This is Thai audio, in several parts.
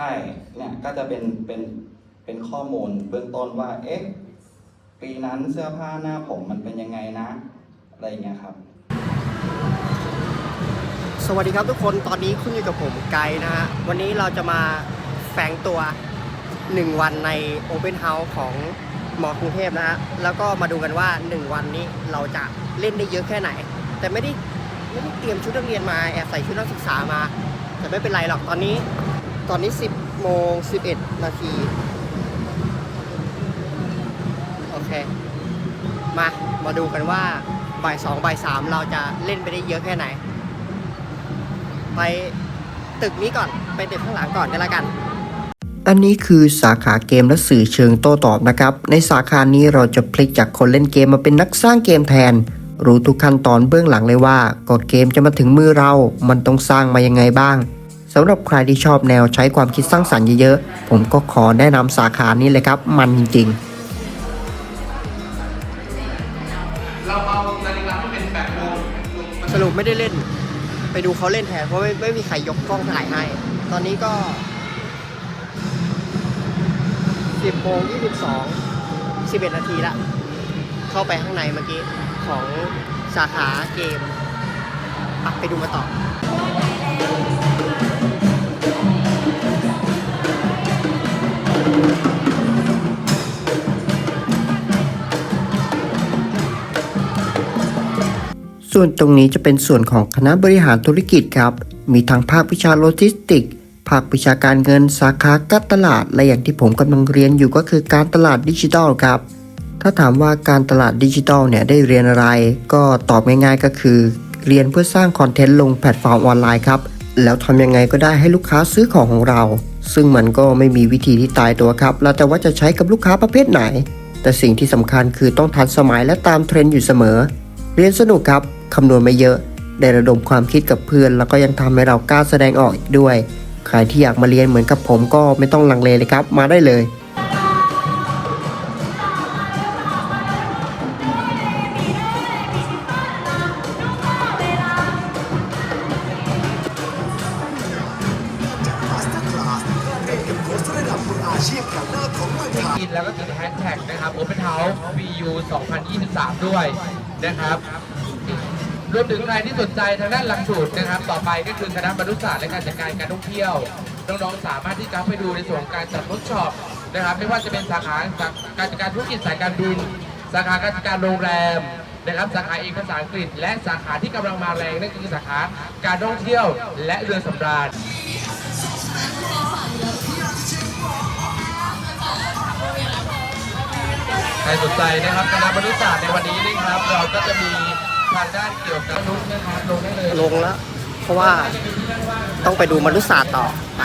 ช่ เนี่ยก็จะเป็นเป็นเป็นข้อมูลเบื้องต้นว่า เอ๊ะ ปีนั้นเสื้อผ้าหน้าผมมันเป็นยังไงนะ อะไรเงี้ยครับ สวัสดีครับทุกคนตอนนี้คุณอยู่กับผมไกด์นะฮะ วันนี้เราจะมาแฝงตัว 1 วันใน Open House ของมอกรุงเทพนะฮะ แล้วก็มาดูกันว่า 1 วันนี้เราจะเล่นได้เยอะแค่ไหน แต่ไม่ได้ไม่ได้เตรียมชุดนักเรียนมาแอบใส่ชุดนักศึกษามา แต่ไม่เป็นไรหรอกตอนนี้ ตอนนี้ 10โมง11 นาที โอเค มา มาดูกันว่าบ่ายสองบ่ายสามเราจะเล่นไปได้เยอะแค่ไหน ไปตึกนี้ก่อน ไปตึกข้างหลังก่อนก็แล้วกัน อันนี้คือสาขาเกมและสื่อเชิงโต้ตอบนะครับ ในสาขานี้เราจะพลิกจากคนเล่นเกมมาเป็นนักสร้างเกมแทน รู้ทุกขั้นตอนเบื้องหลังเลยว่าก่อนเกมจะมาถึงมือเรา มันต้องสร้างมายังไงบ้าง สำหรับใครที่ชอบแนวใช้ความคิดสร้างสรรค์เยอะๆ ผมก็ขอแนะนำสาขานี้เลยครับ มันจริงๆสรุปไม่ได้เล่น ไปดูเขาเล่นแทนเพราะไม่ไม่มีใครยกกล้องถ่ายให้ ตอนนี้ก็ 10โมง22 11 นาทีละ เข้าไปข้างในเมื่อกี้ ของสาขาเกมไปดูมาต่อ ส่วนตรงนี้จะเป็นส่วนของคณะบริหารธุรกิจครับ มีทั้งภาควิชาโลจิสติก ภาควิชาการเงิน สาขาการตลาด และอย่างที่ผมกำลังเรียนอยู่ก็คือการตลาดดิจิทัลครับ ถ้าถามว่าการตลาดดิจิทัลเนี่ยได้เรียนอะไร ก็ตอบง่ายๆก็คือ เรียนเพื่อสร้างคอนเทนต์ลงแพลตฟอร์มออนไลน์ครับ แล้วทำยังไงก็ได้ให้ลูกค้าซื้อของของเรา ซึ่งมันก็ไม่มีวิธีที่ตายตัวครับ แล้วแต่ว่าจะใช้กับลูกค้าประเภทไหน แต่สิ่งที่สำคัญคือต้องทันสมัยและตามเทรนด์อยู่เสมอ เรียนสนุกครับคำนวณไม่เยอะ ได้ระดมความคิดกับเพื่อน แล้วก็ยังทำให้เรากล้าแสดงออกอีกด้วย ใครที่อยากมาเรียนเหมือนกับผมก็ไม่ต้องลังเลเลยครับ มาได้เลย ด้วยนะครับ รวมถึงใครที่สนใจทางด้านหลักสูตรนะครับ ต่อไปก็คือคณะบรรณุศาสตร์และการจัดการการท่องเที่ยว น้องๆสามารถที่จะไปดูในส่วนของการจัดเวิร์กช็อปนะครับ ไม่ว่าจะเป็นสาขาการจัดการธุรกิจสายการบิน สาขาการจัดการโรงแรมนะครับสาขาเอกภาษาอังกฤษ และสาขาที่กำลังมาแรงนั่นคือสาขาการท่องเที่ยวและเรือสำราญ ใครสนใจนะครับคณะบริษัทในวันนี้นะครับ เราก็จะมีทางด้านเกี่ยวกับนุษนะครับลงได้เลยลงแล้ว เพราะว่าต้องไปดูมนุษยศาสตร์ต่อไป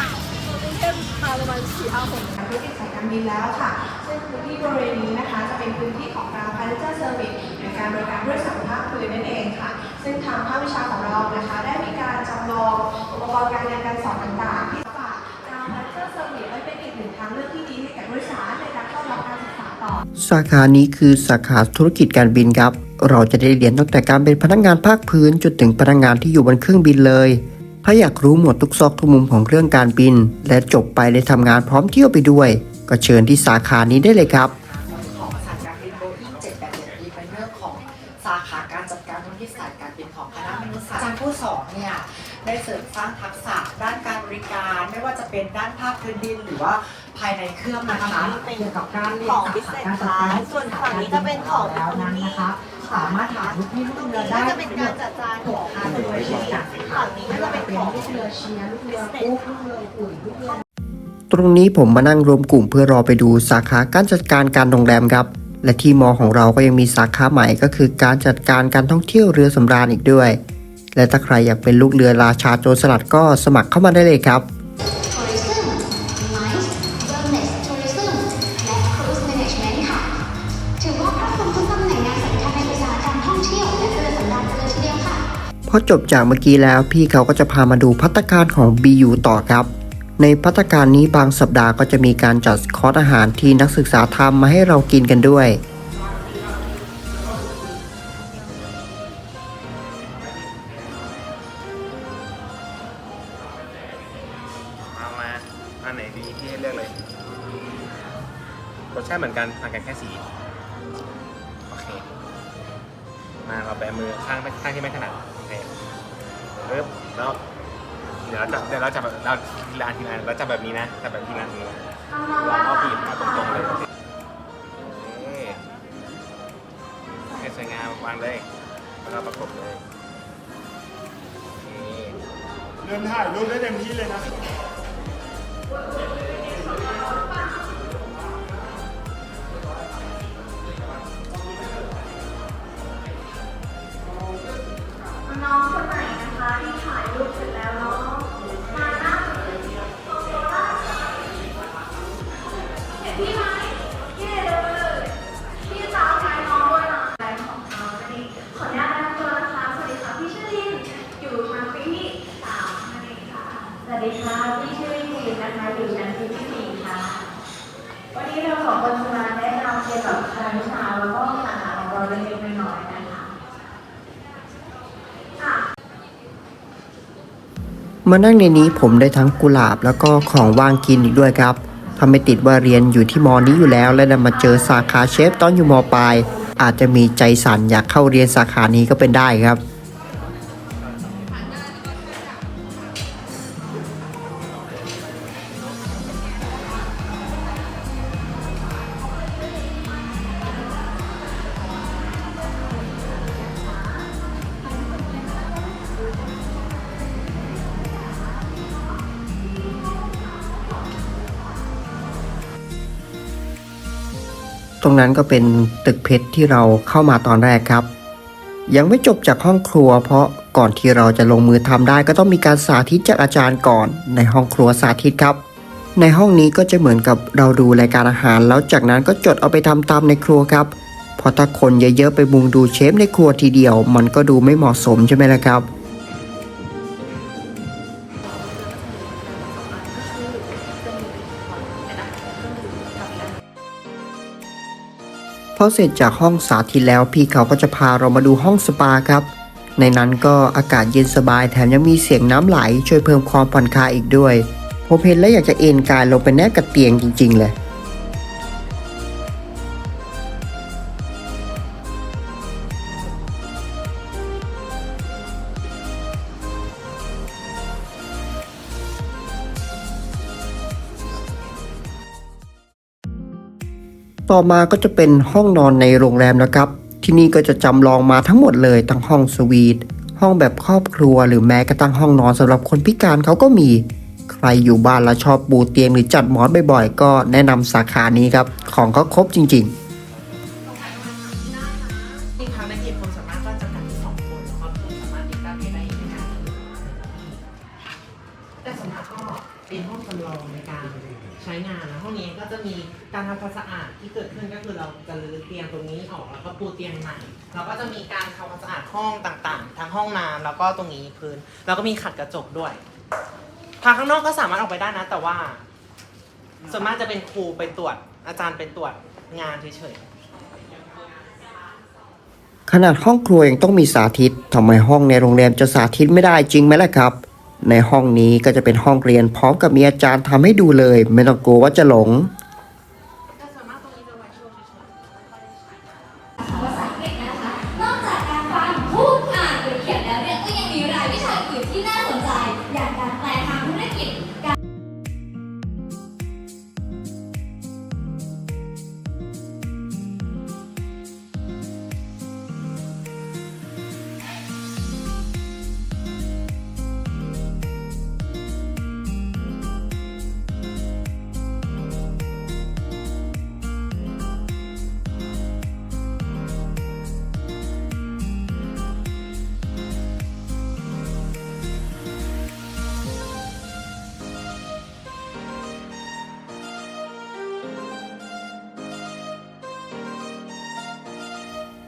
ธุรกิจสายการบินแล้วค่ะ ซึ่งพื้นที่บริเวณนี้นะคะ จะเป็นพื้นที่ของเรา Passenger Service หรือการบริการผู้โดยสารภาคพื้นนั่นเองค่ะ ซึ่งทางภาควิชาของเรานะคะ ได้มีการจำลองอุปกรณ์การเรียนการสอนต่างๆ ที่ฝากการ Passenger Service ไว้เป็นอีกหนึ่งทางเลือกที่ดีให้แก่ผู้โดยสารใน สาขานี้คือสาขาธุรกิจการบินครับ เราจะได้เรียนตั้งแต่การเป็นพนักงานภาคพื้นจนถึงพนักงานที่อยู่บนเครื่องบินเลย ถ้าอยากรู้หมดทุกซอกทุกมุมของเรื่องการบิน และจบไปได้ทำงานพร้อมเที่ยวไปด้วย ก็เชิญที่สาขานี้ได้เลยครับ โบอิ้ง787ดีไฟเนอร์ของสาขาการจัดการธุรกิจสายการบินของคณะมนุษยศาสตร์อาจารย์ผู้สอนเนี่ยได้เสริมสร้างทักษะด้านการบริการ ไม่ว่าจะเป็นด้านภาคพื้นดินหรือว่าภายในเครื่องนะคะเกี่ยวกับการเรียนของสาบิสขาเนสการคจัดลาการสส่วนฝั่งนี้จะเป็นของแล้วนั้นนะคะสามารถหาลูกพี่ลูตรกงเรือนี้ได้ก็จะเป็นการจัดจานของทางเลยเช่นกันฝั่งนี้ก็จะเป็นของลูกเรือเชียร์ลูกเรือกุ๊กลูกเรืออุ่ยลูกเรือตรงนี้ผมมานั่งรวมกลุ่มเพื่อรอไปดูสาขาการจัดการการโรงแรมครับ และที่มอของเราก็ยังมีสาขาใหม่ก็คือการจัดการการท่องเที่ยวเรือสำราญอีกด้วย และถ้าใครอยากเป็นลูกเรือราชาโจรสลัดก็สมัครเข้ามาได้เลยครับ Tourism Life Wellness Tourism และ Cruise Management ค่ะถือว่าครอบคลุมทุกตำแหน่งงานสำคัญในอุตสาหกรรมท่องเที่ยวและเรือสำราญกันเลยทีเดียวค่ะพอจบจากเมื่อกี้แล้วพี่เขาก็จะพามาดูพัตตาการของ BU ต่อครับ ในพัฒการนี้บางสัปดาห์ก็จะมีการจัดคอร์สอาหารที่นักศึกษาทำมาให้เรากินกันด้วย แล้วก็ประกบเลยโอเคเริ่มถ่ายรูปได้เต็มที่เลยนะน้ มานั่งในนี้ผมได้ทั้งกุหลาบแล้วก็ของว่างกินอีกด้วยครับถ้าไม่ติดว่าเรียนอยู่ที่มอนี้อยู่แล้ว และดันมาเจอสาขาเชฟตอนอยู่มอปลายอาจจะมีใจสั่นอยากเข้าเรียนสาขานี้ก็เป็นได้ครับ ตรงนั้นก็เป็นตึกเพชรที่เราเข้ามาตอนแรกครับ ยังไม่จบจากห้องครัว เพราะก่อนที่เราจะลงมือทำได้ ก็ต้องมีการสาธิตจากอาจารย์ก่อนในห้องครัวสาธิตครับ ในห้องนี้ก็จะเหมือนกับเราดูรายการอาหาร แล้วจากนั้นก็จดเอาไปทำตามในครัวครับเพราะถ้าคนเยอะๆไปมุงดูเชฟในครัวทีเดียว มันก็ดูไม่เหมาะสมใช่ไหมล่ะครับ พอเสร็จจากห้องสาธิตแล้วพี่เขาก็จะพาเรามาดูห้องสปาครับ ในนั้นก็อากาศเย็นสบายแถมยังมีเสียงน้ำไหลช่วยเพิ่มความผ่อนคลายอีกด้วยผมเห็นแล้วอยากจะเอนกายลงไปแนบกับเตียงจริง ๆ เลย ต่อมาก็จะเป็นห้องนอนในโรงแรมนะครับ ที่นี่ก็จะจำลองมาทั้งหมดเลยทั้งห้องสวีทห้องแบบครอบครัวหรือแม้กระทั่งห้องนอนสำหรับคนพิการเขาก็มี ใครอยู่บ้านแล้วชอบปูเตียงหรือจัดหมอนบ่อยๆ ก็แนะนำสาขานี้ครับ ของเขาครบจริงๆ แล้วก็ตรงนี้พื้น แล้วก็มีขัดกระจกด้วยทางข้างนอกก็สามารถออกไปได้นะ แต่ว่า ส่วนมากจะเป็นครูไปตรวจ อาจารย์ไปตรวจงานเฉยๆ ขนาดห้องครัวยังต้องมีสาธิตทำไมห้องในโรงแรมจะสาธิตไม่ได้จริงไหมล่ะครับ ในห้องนี้ก็จะเป็นห้องเรียนพร้อมกับมีอาจารย์ทำให้ดูเลย ไม่ต้องกลัวว่าจะหลง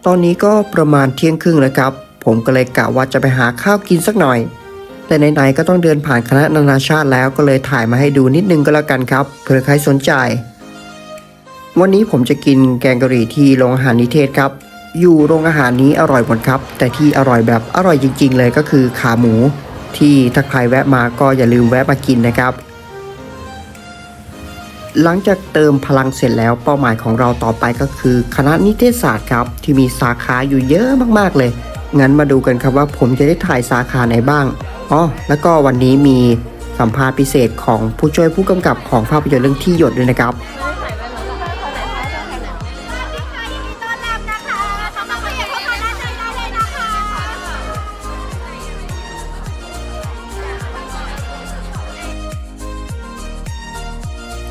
ตอนนี้ก็ประมาณเที่ยงครึ่งแล้วครับ ผมก็เลยกะว่าจะไปหาข้าวกินสักหน่อย แต่ไหนๆก็ต้องเดินผ่านคณะนานาชาติแล้วก็เลยถ่ายมาให้ดูนิดนึงก็แล้วกันครับเผื่อใครสนใจ วันนี้ผมจะกินแกงกะหรี่ที่โรงอาหารนิเทศครับ อยู่โรงอาหารนี้อร่อยหมดครับ แต่ที่อร่อยแบบอร่อยจริง ๆ เลยก็คือขาหมู ที่ถ้าใครแวะมาก็อย่าลืมแวะมากินนะครับ หลังจากเติมพลังเสร็จแล้วเป้าหมายของเราต่อไปก็คือ คณะนิเทศศาสตร์ครับ ที่มีสาขาอยู่เยอะมากๆเลย งั้นมาดูกันครับว่าผมจะได้ถ่ายสาขาไหนบ้างอ๋อแล้วก็วันนี้มีสัมภาษณ์พิเศษของผู้ช่วยผู้กำกับของภาพยนตร์เรื่องที่หยดด้วยนะครับ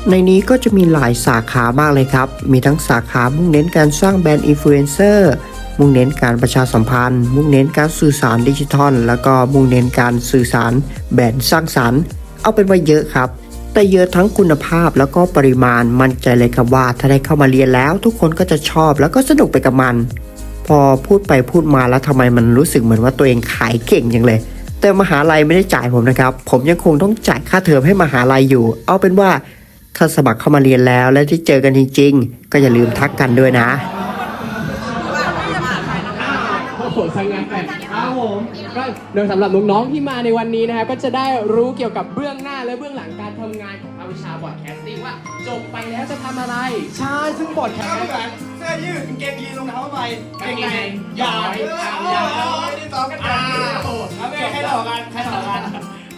ในนี้ก็จะมีหลายสาขามากเลยครับ มีทั้งสาขามุ่งเน้นการสร้างแบรนด์อินฟลูเอนเซอร์มุ่งเน้นการประชาสัมพันธ์ มุ่งเน้นการสื่อสารดิจิทัล แล้วก็มุ่งเน้นการสื่อสารแบรนด์สร้างสรรค์ เอาเป็นว่าเยอะครับ แต่เยอะทั้งคุณภาพแล้วก็ปริมาณมั่นใจเลยครับว่า ถ้าได้เข้ามาเรียนแล้ว ทุกคนก็จะชอบแล้วก็สนุกไปกับมัน พอพูดไปพูดมาแล้วทำไมมันรู้สึกเหมือนว่าตัวเองขายเก่งจังเลย แต่มหาลัยไม่ได้จ่ายผมนะครับ ผมยังคงต้องจ่ายค่าเทอมให้มหาลัยอยู่ เอาเป็นว่า ถ้าสมัครเข้ามาเรียนแล้วและที่เจอกันจริง ๆ ก็อย่าลืมทักกันด้วยนะโอ้โหสังงานแบบครับผมก็โดยสำหรับน้องๆที่มาในวันนี้นะครับก็จะได้รู้เกี่ยวกับเบื้องหน้าและเบื้องหลังการทำงานของภาควิชาบอร์ดแคสติ้งว่าจบไปแล้วจะทำอะไร ใช่ซึ่งบอร์ดแคสติ้งเสื้อยืดกางเกงยีนรองเท้าใหม่กางเกงในอย่าย้อยเออตามโอ้ย้อยโหไม่ได้ซ้อมกันแบบนี้โอ้โหแล้วแม่ใครหลอกกันใครหลอกกัน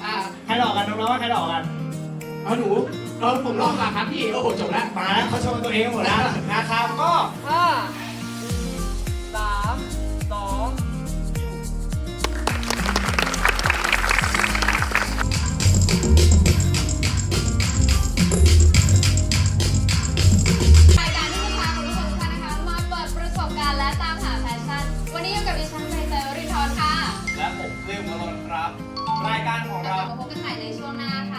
อ่าใครหลอกกันน้องๆว่าใครหลอกกัน เอาหนูเออผมลองละครับพี่ โอ้โหจบแล้วมาแล้วเขาโชว์ตัวเองหมดแล้วนะครับก็ห้าสามสองรายการที่จะพาคุณผู้ชมทุกท่านนะคะมาเปิดประสบการณ์และตามหาแฟชั่น วันนี้อยู่กับดิฉันใบเตยรินทร์ค่ะและผมเรื่องวรนครับ รายการของแล้วเรากลับมาพบกันใหม่ในช่วงหน้าค่ะ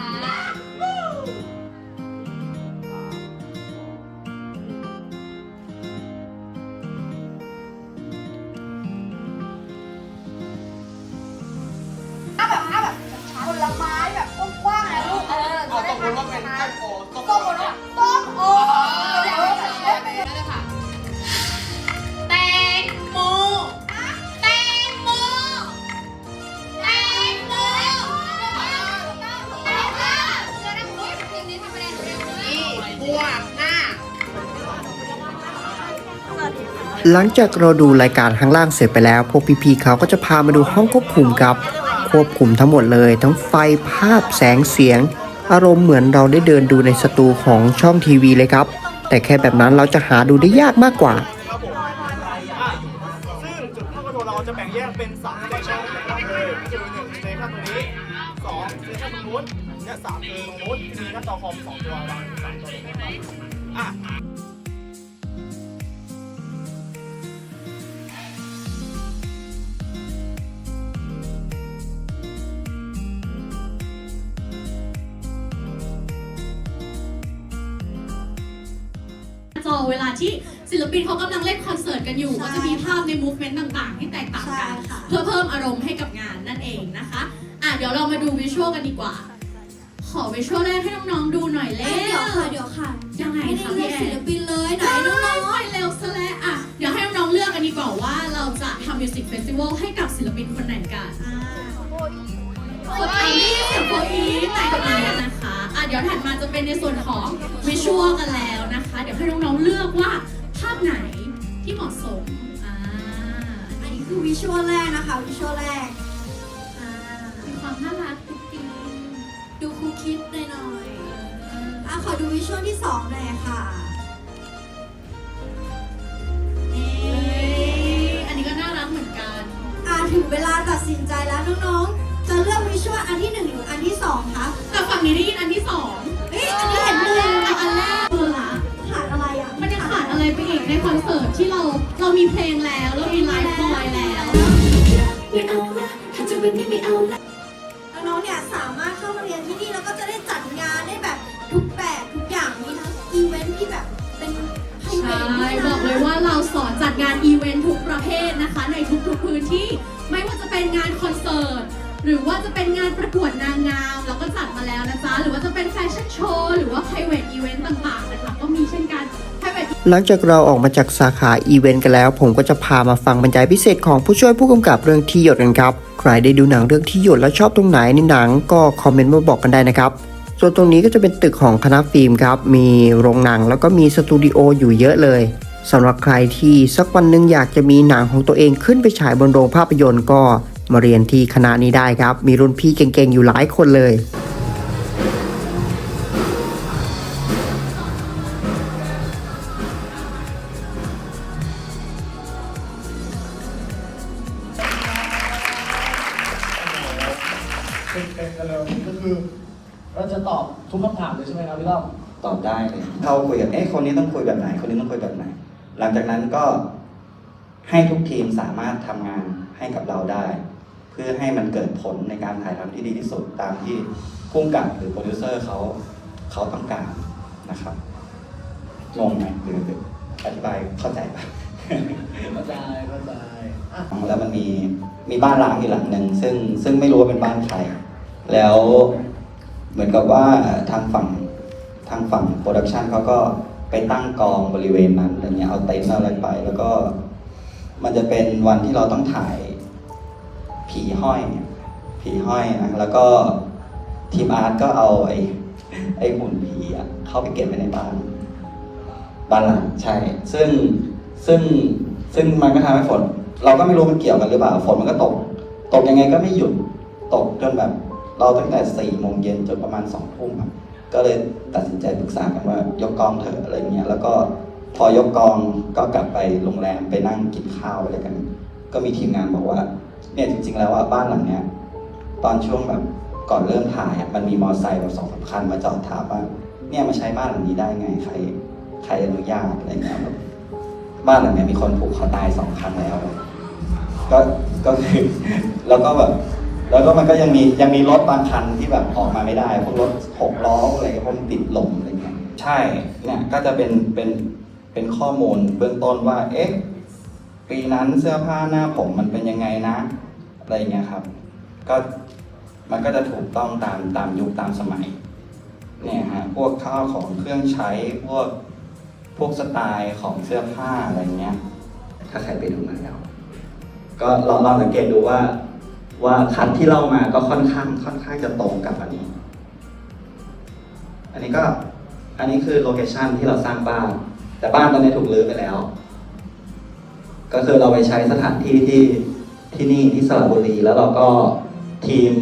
จะได้ทาเป็นส้มโอส้มโอส้มโอเดี๋ยวแบบเชฟไปนั่นเลยค่ะ แตงโม แตงโม แตงโมแตงโมเจอได้คุณทีมนี้ทำคะแนนเร็วเลยบวกหน้า หลังจากเราดูรายการข้างล่างเสร็จไปแล้ว พวกพี่ๆเขาก็จะพามาดูห้องควบคุมครับ ควบคุมทั้งหมดเลย ทั้งไฟภาพแสงเสียง อารมณ์เหมือนเราได้เดินดูในสตูของช่องทีวีเลยครับ แต่แค่แบบนั้นเราจะหาดูได้ยากมากกว่า เวลาที่ศิลปินเขากำลังเล่นคอนเสิร์ตกันอยู่ ก็จะมีภาพในมูฟเมนต์ต่างๆ ที่แตกต่างกัน เพื่อเพิ่มอารมณ์ให้กับงานนั่นเองนะคะอะเดี๋ยวเรามาดูวิชวลกันดีกว่า ขอวิชวลแรกให้น้องๆดูหน่อยเร็วเดี๋ยวค่ะเดี๋ยวค่ะยังไงไม่ได้คะเลืพี่อกแอศิลนปินเลยไหนได้น้องไปเร็วซะแล้วอะเดี๋ยวให้น้องๆเลือกกันดีกว่าว่าเราจะทำมิวสิกเฟสติวัลให้กับศิลปินคนไหนกันๆอ่าโฟอีเสียงโฟอีแต่งมานะคะอะเดี๋ยวถัดมาจะเป็นในส่วนของวิชวลกันแล้วนะคะเดี๋ยว ให้น้องๆเลือกว่าภาพไหนที่เหมาะสมอ่าอันนี้คือวิชวลแรกนะคะวิชวลแรกอ่ามีความน่ารักติ๊กติ๊กดูคูคิดหน่อยๆอะขอดูวิชวลที่สองหน่อยค่ะเอ๊ะอันนี้ก็น่ารักเหมือนกันอะถึงเวลาตัดสินใจแล้วน้องๆ จะเลือกวิชวลอันที่หนึ่งหรืออันที่สองคะแต่ฝั่งนี้ได้ยินอันที่สองเฮ้ยอันนี้เห็นหนึ่งอะอันแรก ในคอนเสิร์ตที่เราเรามีเพลงแล้ว เรามีไลฟ์บอยแล้วไม่เอาละถ้าจะเป็นนี่ไม่เอาละน้องๆเนี่ยสามารถเข้ามาเรียนที่นี่แล้วก็จะได้จัดงานได้แบบทุกแบบทุกอย่างมีทั้งอีเวนท์ที่แบบเป็นไพรเวใช่ทด้วยนะบอกเลยว่าเราสอนจัดงานอีเวนต์ทุกประเภทนะคะ ในทุกๆพื้นที่ ไม่ว่าจะเป็นงานคอนเสิร์ตหรือว่าจะเป็นงานประกวดนางงาม หลังจากเราออกมาจากสาขาอีเวนต์กันแล้ว ผมก็จะพามาฟังบรรยายพิเศษของผู้ช่วยผู้กำกับเรื่องที่หยดกันครับ ใครได้ดูหนังเรื่องที่หยดแล้วชอบตรงไหนในหนังก็คอมเมนต์มาบอกกันได้นะครับส่วนตรงนี้ก็จะเป็นตึกของคณะฟิล์มครับ มีโรงหนังแล้วก็มีสตูดิโออยู่เยอะเลยสำหรับใครที่สักวันหนึ่งอยากจะมีหนังของตัวเองขึ้นไปฉายบนโรงภาพยนตร์ก็มาเรียนที่คณะนี้ได้ครับ มีรุ่นพี่เก่งๆอยู่หลายคนเลย เป็นเป็นกันเลยก็คือ เราจะตอบทุกคำถามเลยใช่ไหมครับพี่ต้อมตอบได้เลยเขาคุยกันเอ๊ะคนนี้ต้องคุยแบบไหน คนนี้ต้องคุยแบบไหน หลังจากนั้นก็ให้ทุกทีมสามารถทำงานให้กับเราได้ เพื่อให้มันเกิดผลในการถ่ายทำที่ดีที่สุดตามที่พุ่งกับหรือโปรดิวเซอร์เขาเขาต้องการนะครับงงไหมหรือหรืออธิบายเข้าใจปะ เข้าใจเข้าใจอะ แล้วมันมี มีบ้านร้างอยู่หลังหนึ่งซึ่งซึ่งไม่รู้ว่าเป็นบ้านใคร แล้วเหมือนกับว่าทางฝั่งทางฝั่งโปรดักชันเขาก็ไปตั้งกองบริเวณนั้นอะไรเงี้ยเอาเต็นท์อะไรไป แล้วก็มันจะเป็นวันที่เราต้องถ่ายผีห้อยเนี่ยผีห้อยนะแล้วก็ทีมอาร์ตก็เอาไอ้ไอ้หุ่นผีอะเข้าไปเก็บไว้ในบ้านบ้านหลังใช่ ซึ่งซึ่งซึ่งมันก็ทำให้ฝน เราก็ไม่รู้มันเกี่ยวกันหรือเปล่าฝนมันก็ตก ตกยังไงก็ไม่หยุดตกจนแบบ เราตั้งแต่สี่โมงเย็นจนประมาณสองทุ่มก็เลยตัดสินใจปรึกษากันว่ายกกองเถอะอะไรเงี้ยแล้วก็พอยกกองก็กลับไปโรงแรมไปนั่งกินข้าวอะไรกัน ก็มีทีมงานบอกว่าเนี่ยจริง ๆ แล้วว่าบ้านหลังเนี้ยตอนช่วงแบบก่อนเริ่มถ่ายมันมีมอเตอร์ไซค์แบบสองสามคันมาจอดถามว่าเนี่ยมาใช้บ้านหลังนี้ได้ไงใครใครอนุญาตอะไรเงี้ยบ้านหลังเนี้ยมีคนผูกคอตายสองครั้งแล้ว ก็ก็คือแล้วก็แบบแล้วก็มันก็ยังมียังมีรถบางคันที่แบบออกมาไม่ได้พวกรถหกล้ออะไรเงี้ยเพราะมันติดลมอะไรเงี้ยใช่เนี่ยก็จะเป็นเป็นเป็นข้อมูลเบื้องต้นว่า เอ๊ะปีนั้นเสื้อผ้าหน้าผมมันเป็นยังไงนะอะไรเงี้ยครับ ก็มันก็จะถูกต้องตามตามยุคตามสมัยเนี่ยฮะพวกข้าวของเครื่องใช้พวกพวกสไตล์ของเสื้อผ้าอะไรเงี้ย ถ้าใครไปดูมาแล้ว ก็ลองลองสังเกตดูว่า ว่าคัดที่เล่ามาก็ค่อนข้างค่อนข้างจะตรงกับอันนี้ อันนี้ก็อันนี้คือโลเคชันที่เราสร้างบ้าน แต่บ้านตอนนี้ถูกรื้อไปแล้ว ก็คือเราไปใช้สถานที่ที่ที่นี่ที่สระบุรี แล้วเราก็ทีม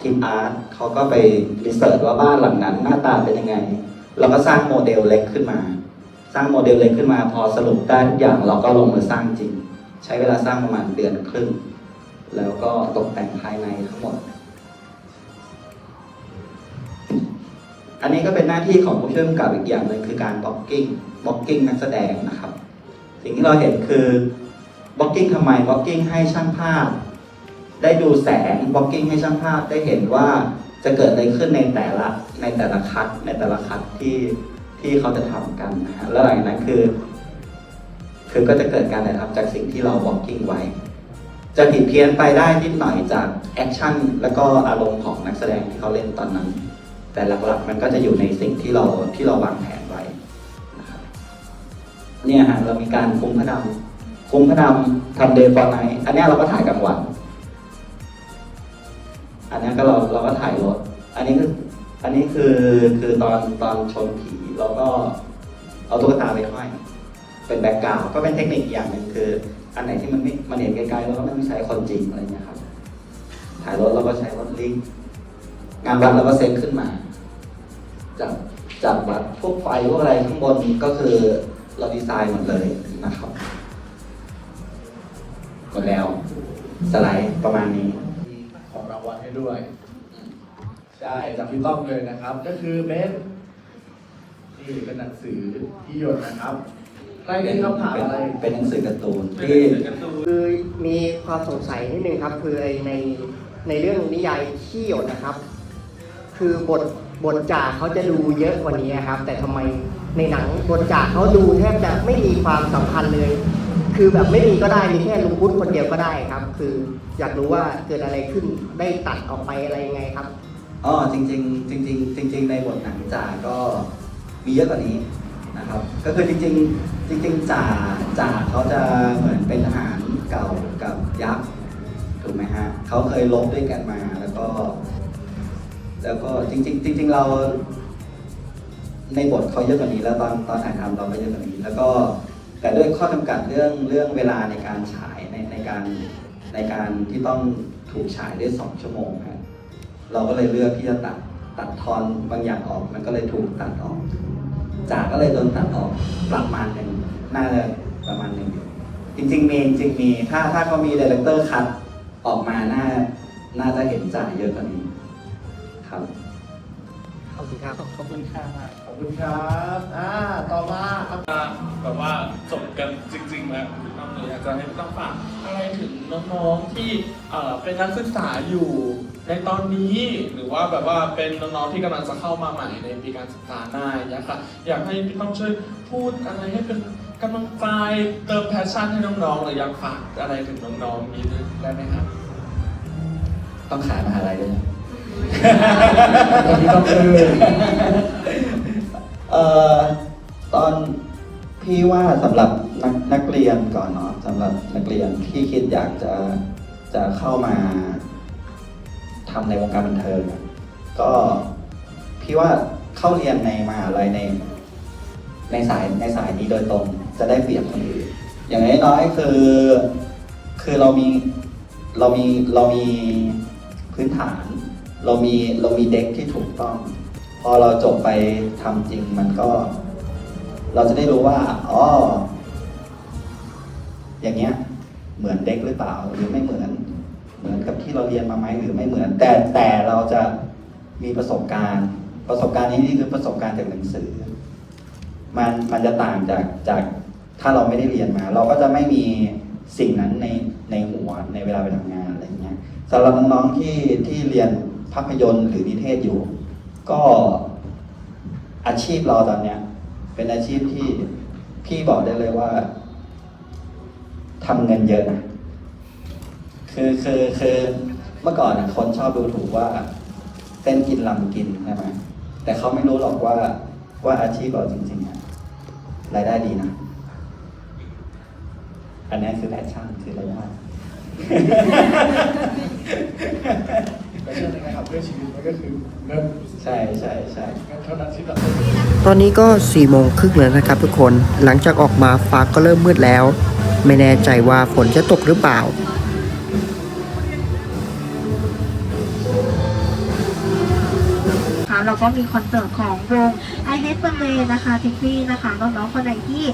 ทีมอาร์ตเขาก็ไปรีเสิร์ชว่าบ้านหลังนั้น หน้าตาเป็นยังไง เราก็สร้างโมเดลเล็กขึ้นมา สร้างโมเดลเล็กขึ้นมา พอสรุปได้ทุกอย่างเราก็ลงมือสร้างจริง ใช้เวลาสร้างประมาณเดือนครึ่ง แล้วก็ตกแต่งภายในทั้งหมด อันนี้ก็เป็นหน้าที่ของผู้ช่วยกำกับอีกอย่างหนึ่งคือการบล็อกกิ้งบล็อกกิ้งนักแสดงนะครับ สิ่งที่เราเห็นคือบล็อกกิ้งทำไมบล็อกกิ้งให้ช่างภาพ ได้ดูแสงบล็อกกิ้งให้ช่างภาพได้เห็นว่าจะเกิดอะไรขึ้นในแต่ละในแต่ละคัดในแต่ละคัดที่ที่เขาจะทำกันนะฮะแล้วหลังจากนั้นคือ คือก็จะเกิดการถ่ายทำจากสิ่งที่เราบอกกิ้งไว้ จะผิดเพี้ยนไปได้นิดหน่อยจากแอคชั่นแล้วก็อารมณ์ของนักแสดงที่เขาเล่นตอนนั้น แต่หลักๆมันก็จะอยู่ในสิ่งที่เราที่เราวางแผนไว้นะครับเนี่ยฮะเรามีการคุมพระดำคุมพระดำทำเดย์ฟอร์ไนอันนี้เราก็ถ่ายกลางวัน อันนี้ก็เราเราก็ถ่ายรถอันนี้คืออันนี้คือคือตอนตอนชนผีเราก็เอาตุ๊กตาไปห้อย เป็นแบ็กกราวก็เป็นเทคนิคอย่างหนึ่งคือ อันไหนที่มันไม่มันเห็นไกลๆเราก็ไม่ใช้คนจริงอะไรเงี้ยครับถ่ายรถเราก็ใช้รถลิงงานวัดเราก็เซ็ตขึ้นมา จากจากวัดพวกไฟพวกอะไรข้างบนก็คือเราดีไซน์หมดเลยนะครับหมดแล้วสไลด์ประมาณนี้ ของรางวัลให้ด้วย ใช่จากพี่ต้อมเลยนะครับ ก็คือเป็นนี่เป็นหนังสือที่หยดนะครับ ใครมีคำถามอะไร เป็นหนังสือการ์ตูนที่ คือมีความสงสัยนิดนึงครับ คือไอ้ในในเรื่องนิยายขี้หยดนะครับ คือบทบทจ่าเขาจะดูเยอะกว่านี้ครับ แต่ทำไมในหนังบทจ่าเขาดูแทบจะไม่มีความสำคัญเลย คือแบบไม่มีก็ได้มีแค่ลุงพุทธคนเดียวก็ได้ครับ คืออยากรู้ว่าเกิดอะไรขึ้นได้ตัดออกไปอะไรยังไงครับ อ๋อจริงๆจริง ๆ จริง ๆ ในบทหนังจ่าก็มีเยอะกว่านี้นะครับ ก็คือจริง ๆ จริงๆจ่าจ่าเขาจะเหมือนเป็นทหารเก่ากับยักษ์ถูกไหมฮะเขาเคยลบด้วยกันมาแล้วก็ แล้วก็จริงๆจริง ๆ เรา ในบทเขาเยอะกว่านี้ แล้วตอนตอนถ่ายทำเราก็เยอะกว่านี้ แล้วก็แต่ด้วยข้อจำกัดเรื่องเรื่องเวลาในการฉายในในการในการที่ต้องถูกฉายด้วยสองชั่วโมงครับเราก็เลยเลือกที่จะตัดตัดทอนบางอย่างออก มันก็เลยถูกตัดออกจากก็เลยโดนตัดออกประมาณหนึ่ง น่าจะประมาณหนึ่งจริง ๆ มีจริงๆมีถ้าถ้าเขามีดีเลกเตอร์คัดออกมาน่าน่าจะเห็นจ่ายเยอะกว่านี้ครับขอบคุณครับขอบคุณครับขอบคุณครับอ่าต่อมาครับแบบว่าจบกันจริง ๆ แล้วน้องหนูอยากจะให้ต้องฝากอะไรถึงน้องๆที่เอ่อเป็นนักศึกษาอยู่ในตอนนี้หรือว่าแบบว่าเป็นน้องๆที่กำลังจะเข้ามาใหม่ในปีการศึกษาหน้าอย่างเงี้ยค่ะอยากให้พี่ต้องช่วยพูดอะไรให้เป็น กำลังใจเติมแพชชั่นให้น้องๆหรืออยากฝากอะไรถึงน้องๆมีได้ไหมครับ ต้องขายมหาลัยด้วยนะตอนนี้ต้องเออเอ่อตอนพี่ว่าสำหรับนักนักเรียนก่อนเนาะสำหรับนักเรียนที่คิดอยากจะจะเข้ามาทำในวงการบันเทิงอะก็พี่ว่าเข้าเรียนในมหาลัยในในสายในสายนี้โดยตรง จะได้เปรียบคนอื่นอย่างน้อยๆคือ คือเรามีเรามีเรามีพื้นฐาน เรามีเรามีเด็กที่ถูกต้อง พอเราจบไปทำจริงมันก็ เราจะได้รู้ว่าอ๋ออย่างเงี้ยเหมือนเด็กหรือเปล่าหรือไม่เหมือน เหมือนกับที่เราเรียนมาไหมหรือไม่เหมือน แต่แต่เราจะมีประสบการณ์ ประสบการณ์นี้นี่คือประสบการณ์จากหนังสือ มันมันจะต่างจากจาก ถ้าเราไม่ได้เรียนมา เราก็จะไม่มีสิ่งนั้นในในหัวในเวลาไปทำงานอะไรเงี้ยสำหรับน้องๆที่ที่เรียนภาพยนตร์หรือนิเทศอยู่ ก็อาชีพเราตอนเนี้ย เป็นอาชีพที่พี่บอกได้เลยว่าทำเงินเยอะนะคือคือคือเมื่อก่อนคนชอบดูถูกว่าเต้นกินลำกินใช่ไหมแต่เขาไม่รู้หรอกว่าว่าอาชีพเราจริงๆอะรายได้ดีนะ อันนี้คือแพชชั่นคือรายได้แต่เชื่อในการขับเพื่อชีวิตมันก็คือเงินใช่ใช่ใช่เงินเท่านั้นที่เราตอนนี้ก็4ี่โมงครึ่งแล้วนะครับทุกคนหลังจากออกมาฟ้าก็เริ่มมืดแล้ว ไม่แน่ใจว่าฝนจะตกหรือเปล่าค่ะเราก็มีคอนเสิร์ตของวง I Hate One Way นะคะทิกฟี่นะคะน้องๆคนไหนที่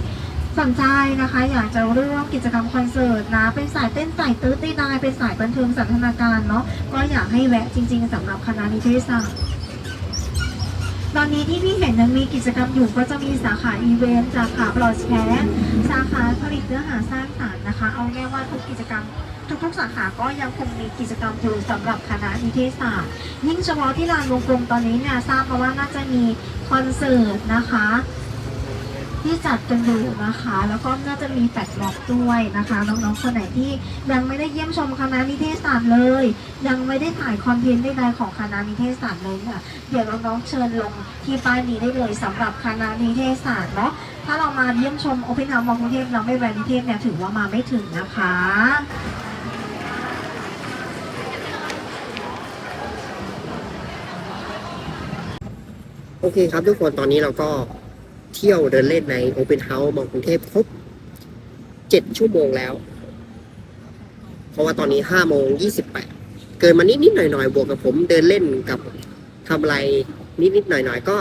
สนใจนะคะ อยากจะร่วมกิจกรรมคอนเสิร์ตนะ เป็นสายเต้นสายตื้อตีนายเป็นสายบันเทิงสันทนาการเนาะก็อยากให้แวะจริง ๆสำหรับคณะนิเทศศาสตร์ตอนนี้ที่พี่เห็นยังมีกิจกรรมอยู่ก็จะมีสาขาอีเวนต์สาขาบลอดแคสสาขาผลิตเนื้อหาสร้างสรรค์นะคะ เอาง่ายว่าทุกกิจกรรมทุกๆสาขาก็ยังคงมีกิจกรรมอยู่สำหรับคณะนิเทศศาสตร์ ยิ่งเฉพาะที่ลานวงกลมตอนนี้เนี่ยทราบมาว่าน่าจะมีคอนเสิร์ตนะคะ ที่จัดกันอยู่นะคะ แล้วก็น่าจะมีแฟลชม็อบด้วยนะคะ น้องๆคนไหนที่ยังไม่ได้เยี่ยมชมคณะนิเทศศาสตร์เลย ยังไม่ได้ถ่ายคอนเทนต์ใดๆของคณะนิเทศศาสตร์เลยเนี่ยเดี๋ยวน้องๆเชิญลงที่ป้ายนี้ได้เลยสำหรับคณะนิเทศศาสตร์เนาะถ้าเรามาเยี่ยมชมโอเพนเฮาส์มองกรุงเทพเราไม่แวะนิเทศเนี่ยถือว่ามาไม่ถึงนะคะโอเคครับทุกคนตอนนี้เราก็ เที่ยวเดินเล่นใน Open House มองกรุงเทพครบ7ชั่วโมงแล้ว เพราะว่าตอนนี้5โมง28เกินมานิดๆหน่อยๆบวกกับผมเดินเล่นกับทำอะไรนิดๆหน่อยๆก็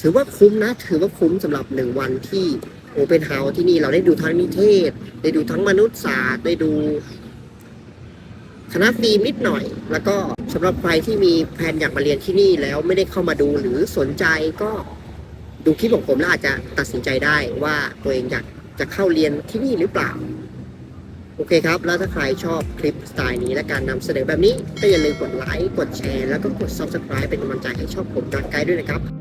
ถือว่าคุ้มนะ ถือว่าคุ้มสำหรับหนึ่งวันที่ Open House ที่นี่เราได้ดูทั้งนิเทศ ได้ดูทั้งมนุษยศาสตร์ได้ดูคณะฟิล์มนิดหน่อย แล้วก็สำหรับใครที่มีแผนอยากมาเรียนที่นี่แล้วไม่ได้เข้ามาดูหรือสนใจก็ ดูคลิปของผมแล้วอาจจะตัดสินใจได้ว่าตัวเองอยากจะเข้าเรียนที่นี่หรือเปล่า โอเคครับ แล้วถ้าใครชอบคลิปสไตล์นี้และการนำเสนอแบบนี้ก็อย่าลืมกดไลค์กดแชร์แล้วก็กด subscribe เป็นกำลังใจให้ช่องผมการไกด์ด้วยนะครับ